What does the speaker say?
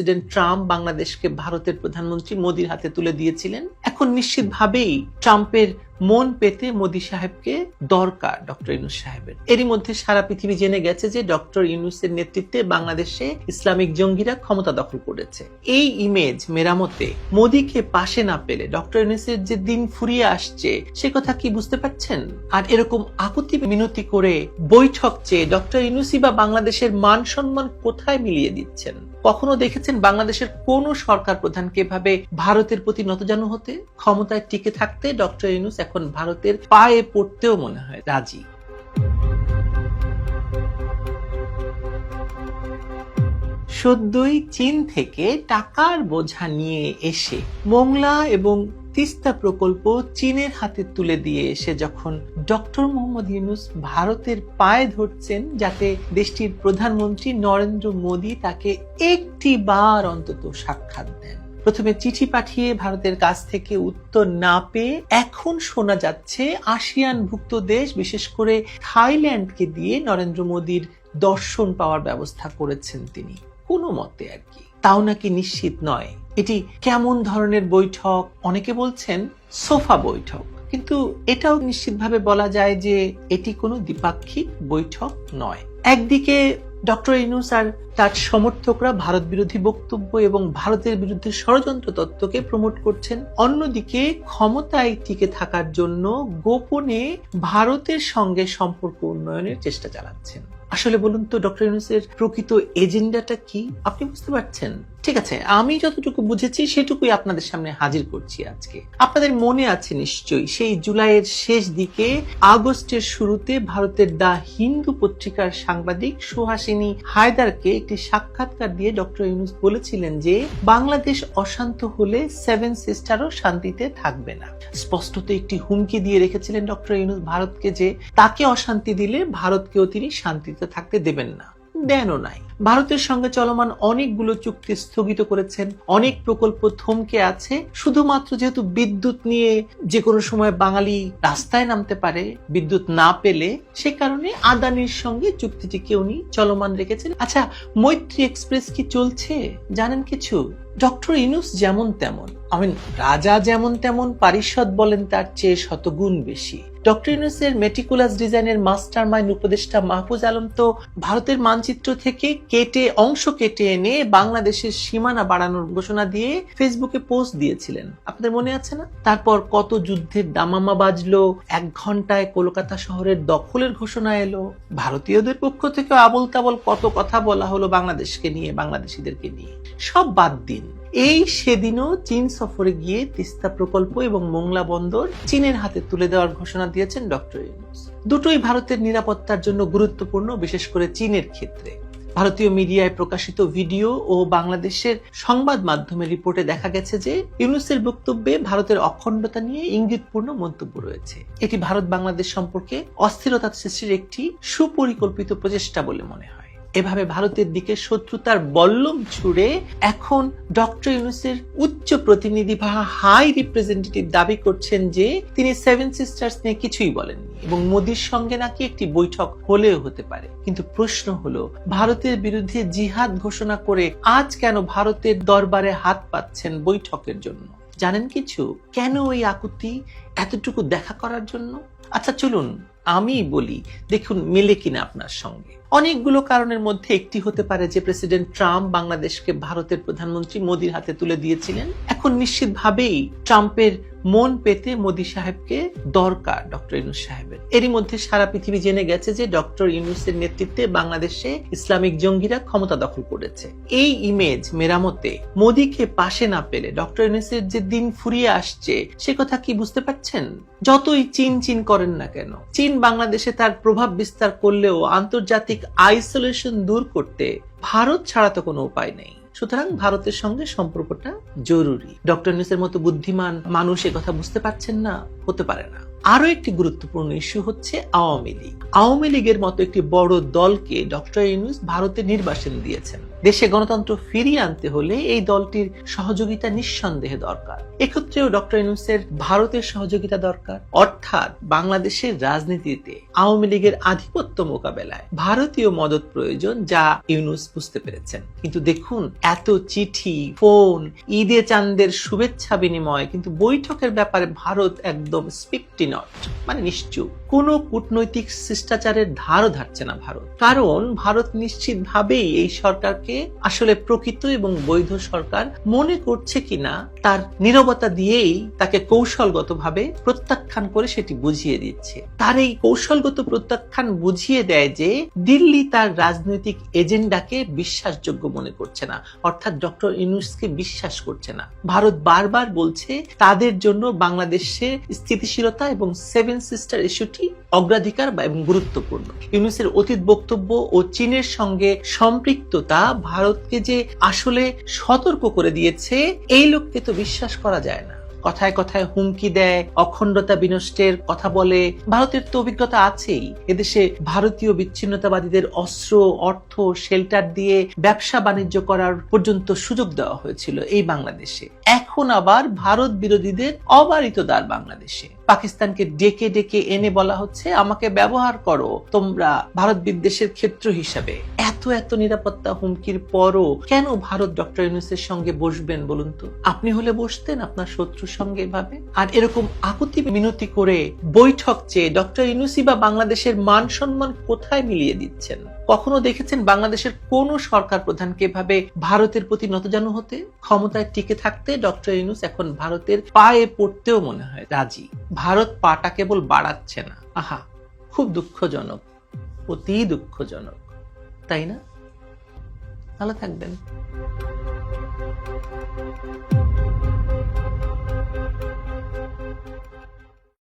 President Trump বাংলাদেশকে ভারতের প্রধানমন্ত্রী মোদির হাতে তুলে দিয়েছিলেন। এখন নিশ্চিতভাবেই ট্রাম্পের মন পেতে মোদি সাহেবকে দরকার ডক্টর ইউনুস সাহেবের। এরই মধ্যে সারা পৃথিবী জেনে গেছে যে ডক্টর ইউনুসের নেতৃত্বে বাংলাদেশে ইসলামিক জঙ্গিরা ক্ষমতা দখল করেছে। এই ইমেজ মেরামতে মোদিকে পাশে না পেলে ডক্টর ইউনুসের যে দিন ফুরিয়ে আসছে, সে কথা কি বুঝতে পারছেন? আর এরকম আকুতি মিনতি করে বৈঠক চেয়ে ডক্টর ইউনুসি বা বাংলাদেশের মান সম্মান কোথায় মিলিয়ে দিচ্ছেন? কখনো দেখেছেন বাংলাদেশের কোন সরকার প্রধানকে এভাবে ভারতের প্রতি নতজানু হতে? ক্ষমতায় টিকে থাকতে ডক্টর ইউনুস এখন ভারতের পায়ে পড়তেও মনে হয়, রাজি। সদ্যই চীন থেকে টাকার বোঝা নিয়ে এসে মোংলা এবং তিস্তা প্রকল্প চীনের হাতে তুলে দিয়ে এসে যখন ডক্টর মোহাম্মদ ইউনুস ভারতের পায়ে ধরছেন যাতে দেশটির প্রধানমন্ত্রী নরেন্দ্র মোদী তাকে একটি বার অন্তত সাক্ষাৎ দেন। প্রথমে চিঠি পাঠিয়ে ভারতের কাছ থেকে উত্তর না পেয়ে এখন শোনা যাচ্ছে আসিয়ানভুক্ত দেশ, বিশেষ করে থাইল্যান্ডকে দিয়ে নরেন্দ্র মোদীর দর্শন পাওয়ার ব্যবস্থা করেছেন তিনি। কোনো মতে আর কি। তাও নাকি নিশ্চিত নয়। এটি কেমন ধরনের বৈঠক? অনেকে বলছেন সোফা বৈঠক। কিন্তু এটাও নিশ্চিতভাবে বলা যায় যে এটি কোনো দ্বিপাক্ষিক বৈঠক নয়। একদিকে ডক্টর ইনুস আর তার সমর্থকরা ভারত বিরোধী বক্তব্য এবং ভারতের বিরুদ্ধে ষড়যন্ত্র তত্ত্বকে প্রমোট করছেন। অন্যদিকে ক্ষমতায় টিকে থাকার জন্য গোপনে ভারতের সঙ্গে সম্পর্ক উন্নয়নের চেষ্টা চালাচ্ছেন। আসলে বলুন তো ডক্টর ইউনুসের প্রকৃত এজেন্ডাটা কি? আপনি বুঝতে পারছেন? ঠিক আছে, আমি যতটুকু বুঝেছি সেটুকুই আপনাদের সামনে হাজির করছি আজকে। আপনাদের মনে আছে নিশ্চয়ই, সেই জুলাইয়ের শেষ দিকে, আগস্টের শুরুতে ভারতের দা হিন্দু পত্রিকার সাংবাদিক সুহাসিনী হায়দারকে একটি সাক্ষাৎকার দিয়ে ডক্টর ইউনুস বলেছিলেন যে, বাংলাদেশ অশান্ত হলে সেভেন সিস্টারও শান্তিতে থাকবে না। স্পষ্টত একটি হুমকি দিয়ে রেখেছিলেন ডক্টর ইউনুস ভারতকে যে, তাকে অশান্তি দিলে ভারতকেও তিনি শান্তিতে থাকতে দেবেন না। দেনও নাই। ভারতের সঙ্গে চলমান অনেকগুলো চুক্তি স্থগিত করেছেন। অনেক প্রকল্প থমকে আছে। শুধুমাত্র যেহেতু বিদ্যুৎ নিয়ে যে কোনো সময় বাঙালি রাস্তায় নামতে পারে, বিদ্যুৎ না পেলে, সে কারণে আদানির সঙ্গে চুক্তিটিকে উনি চলমান রেখেছেন? আচ্ছা মৈত্রী এক্সপ্রেস কি চলছে? জানেন কিছু? ডক্টর ইনুস যেমন তেমন। আমি রাজা যেমন তেমন, পারিষদ বলেন তার চেয়ে শতগুণ বেশি। ডক্টর ইউনুসের মেটিকুলাস ডিজাইনের মাস্টার মাইন্ড উপদেষ্টা মাহফুজ আলম তো ভারতের মানচিত্র থেকে কেটে, অংশ কেটে এনে বাংলাদেশের সীমানা বাড়ানোর ঘোষণা দিয়ে ফেসবুকে পোস্ট দিয়েছিলেন। আপনাদের মনে আছে না? তারপর কত যুদ্ধের দামামা বাজলো, এক ঘন্টায় কলকাতা শহরের দখলের ঘোষণা এলো। ভারতীয়দের পক্ষ থেকে আবল তাবল কত কথা বলা হলো বাংলাদেশকে নিয়ে, বাংলাদেশিদেরকে নিয়ে। সব বাদ দিন। এই সেদিনও চীন সফরে গিয়ে তিস্তা প্রকল্প এবং মোংলা বন্দর চীনের হাতে তুলে দেওয়ার ঘোষণা দিয়েছেন ডক্টর ইউনুস। দুটোই ভারতের নিরাপত্তার জন্য গুরুত্বপূর্ণ, বিশেষ করে চীনের ক্ষেত্রে। ভারতীয় মিডিয়ায় প্রকাশিত ভিডিও ও বাংলাদেশের সংবাদ মাধ্যমে রিপোর্টে দেখা গেছে যে ইউনুসের বক্তব্যে ভারতের অখণ্ডতা নিয়ে ইঙ্গিতপূর্ণ মন্তব্য রয়েছে। এটি ভারত বাংলাদেশ সম্পর্কে অস্থিরতা সৃষ্টির একটি সুপরিকল্পিত প্রচেষ্টা বলে মনে হয়। এভাবে ভারতের দিকে শত্রুতার বল্লম ছুড়ে এখন ডক্টর ইউনুসের উচ্চ প্রতিনিধি বা হাই রিপ্রেজেন্টেটিভ দাবি করছেন যে তিনি সেভেন সিস্টার্স নিয়ে কিছুই বলেননি এবং মোদির সঙ্গে নাকি একটি বৈঠক হলেও হতে পারে। কিন্তু প্রশ্ন হলো, ভারতের বিরুদ্ধে জিহাদ ঘোষণা করে আজ কেন ভারতের দরবারে হাত পাচ্ছেন বৈঠকের জন্য? জানেন কিছু? কেন ওই আকুতি এতটুকু দেখা করার জন্য? আচ্ছা চলুন, আমি বলি, দেখুন মেলে কিনা আপনার সঙ্গে। অনেকগুলো কারণের মধ্যে একটি হতে পারে যে প্রেসিডেন্ট ট্রাম্প বাংলাদেশকে ভারতের প্রধানমন্ত্রী মোদির হাতে তুলে দিয়েছিলেন। এখন নিশ্চিতভাবেই ট্রাম্পের মন পেতে মোদি সাহেবকে দরকার ডক্টর ইউনুস সাহেবের। এরই মধ্যে সারা পৃথিবী জেনে গেছে যে ডক্টর ইউনুসের নেতৃত্বে বাংলাদেশে ইসলামিক জঙ্গিরা ক্ষমতা দখল করেছে। এই ইমেজ মেরামতে মোদিকে পাশে না পেলে ডক্টর ইউনুসের যে দিন ফুরিয়ে আসছে, সে কথা কি বুঝতে পারছেন? যতই চীন চীন করেন না কেন, চীন বাংলাদেশে তার প্রভাব বিস্তার করলেও আন্তর্জাতিক আইসোলেশন দূর করতে ভারত ছাড়া তো কোনো উপায় নেই। সুতরাং ভারতের সঙ্গে সম্পর্কটা জরুরি। ডক্টর নিউসের মতো বুদ্ধিমান মানুষ কথা বুঝতে পারছেন না, হতে পারে না। আরও একটি গুরুত্বপূর্ণ ইস্যু হচ্ছে আওয়ামী লীগ। আওয়ামী লীগের মতো একটি বড় দলকে ডক্টর ইউনুস ভারতে নির্বাসন দিয়েছেন। দেশে গণতন্ত্র ফিরিয়ে আনতে হলে এই দলটির সহযোগিতা নিঃসন্দেহে দরকার। এক্ষেত্রেও ডক্টর ইউনুসের ভারতের সহযোগিতা দরকার। অর্থাৎ বাংলাদেশের রাজনীতিতে আওয়ামী লীগের আধিপত্য মোকাবেলায় ভারতীয় মদত প্রয়োজন যা ইউনুস বুঝতে পেরেছেন। কিন্তু দেখুন, এত চিঠি, ফোন, ঈদে চান্দের শুভেচ্ছা বিনিময়, কিন্তু বৈঠকের ব্যাপারে ভারত একদম স্পিকটি নট মানে নিশ্চুপ। কোনো কূটনৈতিক শিষ্টাচারের ধারও ধারছে না ভারত। কারণ ভারত নিশ্চিতভাবেই এই সরকারকে আসলে প্রকৃত এবং বৈধ সরকার মনে করছে কিনা, তার নীরবতা দিয়েই তাকে কৌশলগতভাবে প্রত্যাখ্যান করে সেটি বুঝিয়ে দিচ্ছে। তার এই কৌশলগত প্রত্যাখ্যান বুঝিয়ে দেয় যে, দিল্লি তার রাজনৈতিক এজেন্ডাকে বিশ্বাসযোগ্য মনে করছে না। অর্থাৎ ডক্টর ইউনুসকে বিশ্বাস করছে না। ভারত বারবার বলছে, তাদের জন্য বাংলাদেশের স্থিতিশীলতা এবং সেভেন সিস্টার ইস্যুটি অগ্রাধিকার বা এবং গুরুত্বপূর্ণ। ইউনুসের অতীত বক্তব্য ও চীনের সঙ্গে সম্পৃক্ততা ভারতকে যে আসলে সতর্ক করে দিয়েছে, এই লোককে তো বিশ্বাস করা যায় না। কথায় কথায় হুমকি দেয়, অখণ্ডতা বিনষ্টের কথা বলে। ভারতের তো অভিজ্ঞতা আছেই। এদেশে ভারতীয় বিচ্ছিন্নতাবাদীদের অস্ত্র, অর্থ, শেল্টার দিয়ে ব্যবসা বাণিজ্য করার পর্যন্ত সুযোগ দেওয়া হয়েছিল এই বাংলাদেশে। এখন আবার ভারত বিরোধীদের অবারিত দ্বার বাংলাদেশে। পাকিস্তানকে ডেকে ডেকে এনে বলা হচ্ছে, আমাকে ব্যবহার করো, তোমরা ভারত বিদ্বেষের ক্ষেত্র হিসাবে। এত এত নিরাপত্তা হুমকির পরও কেন ভারত ডক্টর ইউনুসের সঙ্গে বসবেন বলুন তো? আপনি হলে বসতেন, আপনার শত্রুর সঙ্গে এভাবে? আর এরকম আকুতি মিনতি করে বৈঠক চেয়ে ডক্টর ইউনুসি বা বাংলাদেশের মান সম্মান কোথায় মিলিয়ে দিচ্ছেন? কখনো দেখেছেন বাংলাদেশের কোন সরকার প্রধানকে এভাবে ভারতের প্রতি নতজানু হতে? ক্ষমতায় টিকে থাকতে ডক্টর ইউনুস এখন ভারতের পায়ে পড়তেও মনে হয়, রাজি। ভারত পাটা কেবল বাড়াচ্ছে না। আহা, খুব দুঃখজনক, অতি দুঃখজনক। তাই না? ভালো থাকবেন।